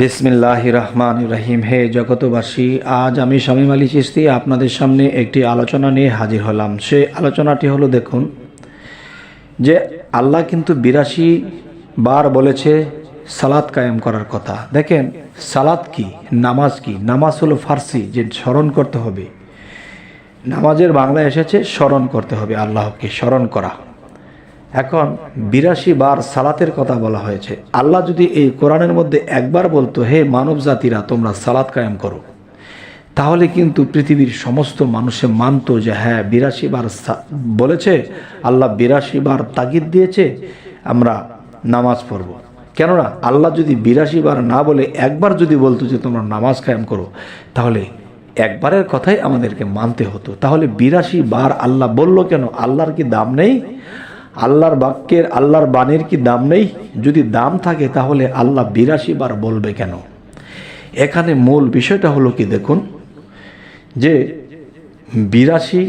বিসমিল্লাহ রহমান রহিম হে জগতবাসী আজ আমি শামীম আলী চিস্তি আপনাদের সামনে একটি আলোচনা নিয়ে হাজির হলাম। সে আলোচনাটি হলো, দেখুন, যে আল্লাহ কিন্তু বিরাশি বার বলেছে, সালাত কায়েম করার কথা। দেখেন, সালাত কি, নামাজ কি? নামাজ হলো ফার্সি, যে স্মরণ করতে হবে। নামাজের বাংলা এসেছে, স্মরণ করতে হবে আল্লাহকে, স্মরণ করা। এখন বিরাশি বার সালাতের কথা বলা হয়েছে। আল্লাহ যদি এই কোরআনের মধ্যে একবার বলতো, হে মানব জাতিরা, তোমরা সালাত কায়েম করো। তাহলে কিন্তু পৃথিবীর সমস্ত মানুষে মানতো যে হ্যাঁ বিরাশি বার বলেছে, আল্লাহ বিরাশি বার তাগিদ দিয়েছে, আমরা নামাজ পড়ব। কেননা, আল্লাহ যদি বিরাশি বার না বলে একবার যদি বলতো যে, তোমরা নামাজ কায়েম করো, তাহলে একবারের কথাই আমাদেরকে মানতে হতো। তাহলে বিরাশি বার আল্লাহ বলল কেন? আল্লাহর কি দাম নেই? আল্লাহর বাক্যের, আল্লাহর বাণীর কি দাম নেই? যদি দাম থাকে তাহলে আল্লাহ বিরাশি বার বলবে কেন? এখানে মূল বিষয়টা হলো কি দেখুন, যে বিরাশি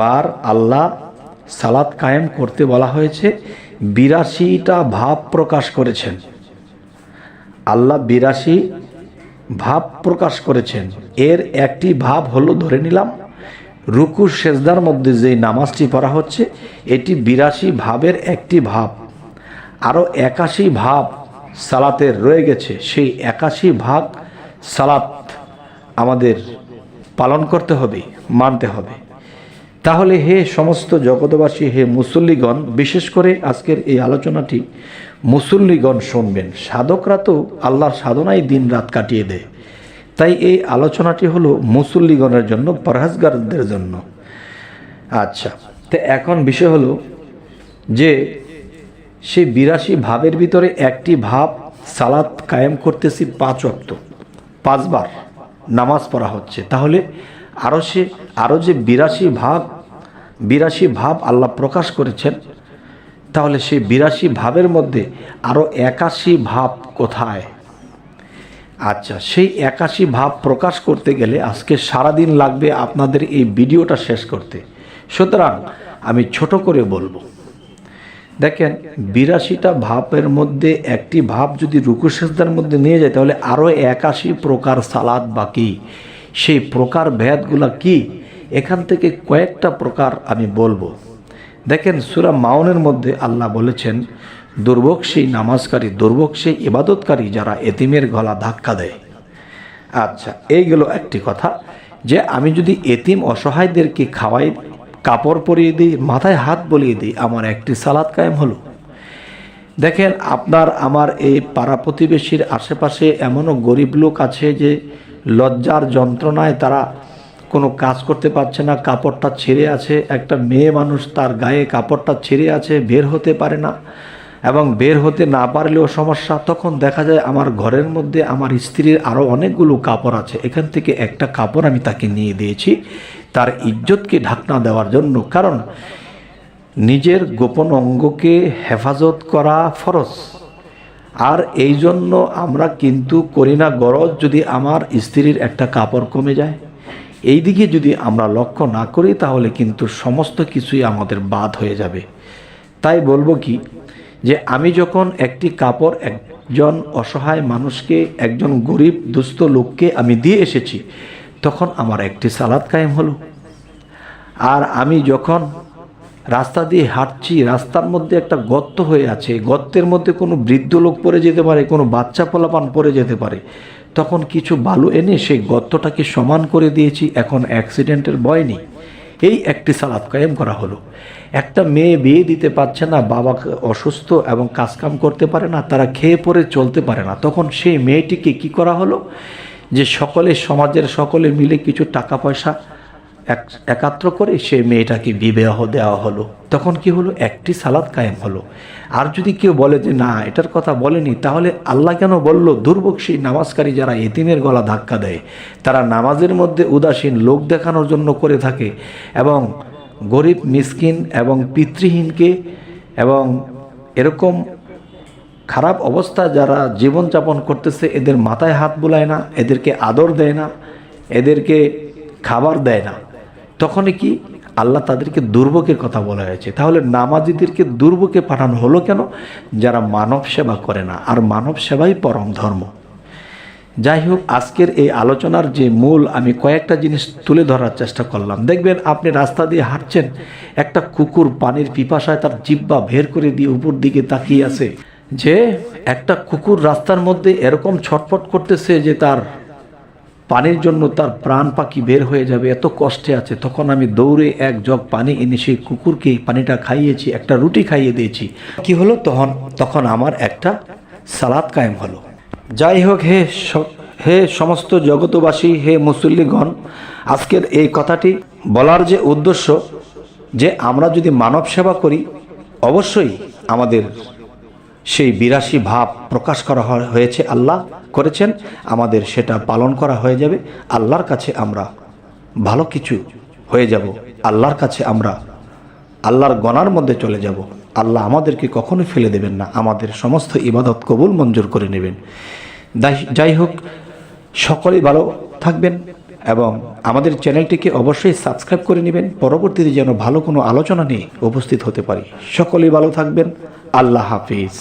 বার আল্লাহ সালাত কায়েম করতে বলা হয়েছে, বিরাশিটা ভাব প্রকাশ করেছেন। আল্লাহ বিরাশি ভাব প্রকাশ করেছেন। এর একটি ভাব হলো, ধরে নিলাম রুকু সেজদার মধ্যে যে নামাজটি পড়া হচ্ছে, এটি বিরাশি ভাবের একটি ভাব। আরও একাশি ভাব সালাতের রয়ে গেছে। সেই একাশি ভাগ সালাত আমাদের পালন করতে হবে, মানতে হবে। তাহলে হে সমস্ত জগতবাসী হে মুসল্লিগণ, বিশেষ করে আজকের এই আলোচনাটি মুসল্লিগণ শুনবেন। সাধকরা তো আল্লাহর সাধনায় দিন রাত কাটিয়ে দেয়। তাই এই আলোচনাটি হলো মুসল্লিগণের জন্য, পরহাজগারদের জন্য। আচ্ছা তো এখন বিষয় হলো যে সেই বিরাশি ভাবের ভিতরে একটি ভাব সালাত কায়েম করতেছি পাঁচ অক্ত পাঁচবার নামাজ পড়া হচ্ছে। তাহলে আরও সে আরও যে বিরাশি ভাব বিরাশি ভাব আল্লাহ প্রকাশ করেছেন, তাহলে সেই বিরাশি ভাবের মধ্যে আরও একাশি ভাব কোথায়? আচ্ছা সেই একাশি ভাব প্রকাশ করতে গেলে আজকে সারাদিন লাগবে আপনাদের এই ভিডিওটা শেষ করতে। সুতরাং আমি ছোট করে বলব। দেখেন, বিরাশিটা ভাবের মধ্যে একটি ভাব যদি রুকুসেজদার মধ্যে নিয়ে যায়, তাহলে আরও একাশি প্রকার সালাদ বাকি। সেই প্রকার ভেদগুলা কি? এখান থেকে কয়েকটা প্রকার আমি বলব। দেখেন, সুরা মাউনের মধ্যে আল্লাহ বলেছেন দুর্ভোগ সেই নামাজকারী দুর্ভোগ সেই ইবাদতকারী যারা এতিমের গলা ধাক্কা দেয়। আচ্ছা এইগুলো একটি কথা, যে আমি যদি এতিম অসহায়দেরকে খাওয়াই, কাপড় পরিয়ে দিই, মাথায় হাত বলিয়ে দিই, আমার একটি সালাদ কায়েম হলো। দেখেন, আপনার, আমার এই পাড়া প্রতিবেশীর আশেপাশে এমনও গরিব লোক আছে যে লজ্জার যন্ত্রণায় তারা কোনো কাজ করতে পারছে না, কাপড়টা ছেড়ে আছে, একটা মেয়ে মানুষ তার গায়ে কাপড়টা ছেড়ে আছে, বের হতে পারে না। এবং বের হতে না পারলেও সমস্যা, তখন দেখা যায় আমার ঘরের মধ্যে আমার স্ত্রীর আরও অনেকগুলো কাপড় আছে। এখান থেকে একটা কাপড় আমি তাকে নিয়ে দিয়েছি, তার ইজ্জতকে ঢাকনা দেওয়ার জন্য। কারণ নিজের গোপন অঙ্গকে হেফাজত করা ফরজ। আর এই জন্য আমরা কিন্তু করি না গরজ যদি আমার স্ত্রীর একটা কাপড় কমে যায়। এই দিকে যদি আমরা লক্ষ্য না করি, তাহলে কিন্তু সমস্ত কিছুই আমাদের বাদ হয়ে যাবে। তাই বলব কি যে আমি যখন একটি কাপড় একজন অসহায় মানুষকে, একজন গরিব দুস্থ লোককে আমি দিয়ে এসেছি, তখন আমার একটি সালাদ কায়েম হলো। আর আমি যখন রাস্তা দিয়ে হাঁটছি, রাস্তার মধ্যে একটা গর্ত হয়ে আছে, গর্তের মধ্যে কোনো বৃদ্ধ লোক পড়ে যেতে পারে, কোনো বাচ্চা পোলাপান পড়ে যেতে পারে, তখন কিছু বালু এনে সেই গর্তটাকে সমান করে দিয়েছি, এখন অ্যাক্সিডেন্টের ভয় নেই। এই একটি সালাত কায়েম করা হলো। একটা মেয়ে বিয়ে দিতে পারছে না, বাবা অসুস্থ এবং কাজকাম করতে পারে না, তারা খেয়ে পরে চলতে পারে না। তখন সেই মেয়েটিকে কি করা হলো? যে সকলে, সমাজের সকলে মিলে কিছু টাকা পয়সা একাত্র করে সেই মেয়েটাকে বিবাহ দেওয়া হলো। তখন কি হলো? একটি সালাদ কায়েম হলো। আর যদি কেউ বলে যে, না, এটার কথা বলেনি, তাহলে আল্লাহ কেন বলল? দুর্ভোগ সেই নামাজকারী যারা এতিমের গলা ধাক্কা দেয়। তারা নামাজের মধ্যে উদাসীন লোক দেখানোর জন্য করে থাকে এবং গরিব, মিসকিন এবং পিতৃহীনকে এবং এরকম খারাপ অবস্থা যারা জীবনযাপন করতেছে, এদের মাথায় হাত বুলায় না, এদেরকে আদর দেয় না, এদেরকে খাবার দেয় না। তখনই কি আল্লাহ তাদেরকে দুর্ভোগের কথা বলা হয়েছে। তাহলে নামাজিদেরকে দুর্ভোগে পাঠানো হলো কেন? যারা মানব সেবা করে না। আর মানব সেবাই পরম ধর্ম। যাই হোক, আজকের এই আলোচনার যে মূল, আমি কয়েকটা জিনিস তুলে ধরার চেষ্টা করলাম। দেখবেন আপনি রাস্তা দিয়ে হাঁটছেন, একটা কুকুর পানির পিপাসায় তার জিব্বা বের করে দিয়ে উপর দিকে তাকিয়ে আছে যে, একটা কুকুর রাস্তার মধ্যে এরকম ছটফট করতেছে যে তার পানির জন্য তার প্রাণ পাখি বের হয়ে যাবে, এত কষ্টে আছে। তখন আমি দৌড়ে এক জগ পানি এনে সেই কুকুরকে পানিটা খাইয়েছি, একটা রুটি খাইয়ে দিয়েছি। কি হলো তখন? তখন আমার একটা সালাদ কায়েম হলো। যাই হোক, হে হে সমস্ত জগতবাসী হে মুসল্লিগণ, আজকের এই কথাটি বলার যে উদ্দেশ্য যে আমরা যদি মানব সেবা করি, অবশ্যই আমাদের সেই বিরাশি ভাব প্রকাশ করা হয়েছে আল্লাহ করেছেন। আমাদের সেটা পালন করা হয়ে যাবে। আল্লাহর কাছে আমরা ভালো কিছু হয়ে যাব। আল্লাহর কাছে আমরা আল্লাহর গণার মধ্যে চলে যাব। আল্লাহ আমাদেরকে কখনো ফেলে দেবেন না। আমাদের সমস্ত ইবাদত কবুল মঞ্জুর করে নেবেন। যাই হোক, সকলেই ভালো থাকবেন এবং আমাদের চ্যানেলটিকে অবশ্যই সাবস্ক্রাইব করে নেবেন। পরবর্তীতে যেন ভালো কোনো আলোচনা নিয়ে উপস্থিত হতে পারি। সকলেই ভালো থাকবেন। আল্লাহ হাফিজ।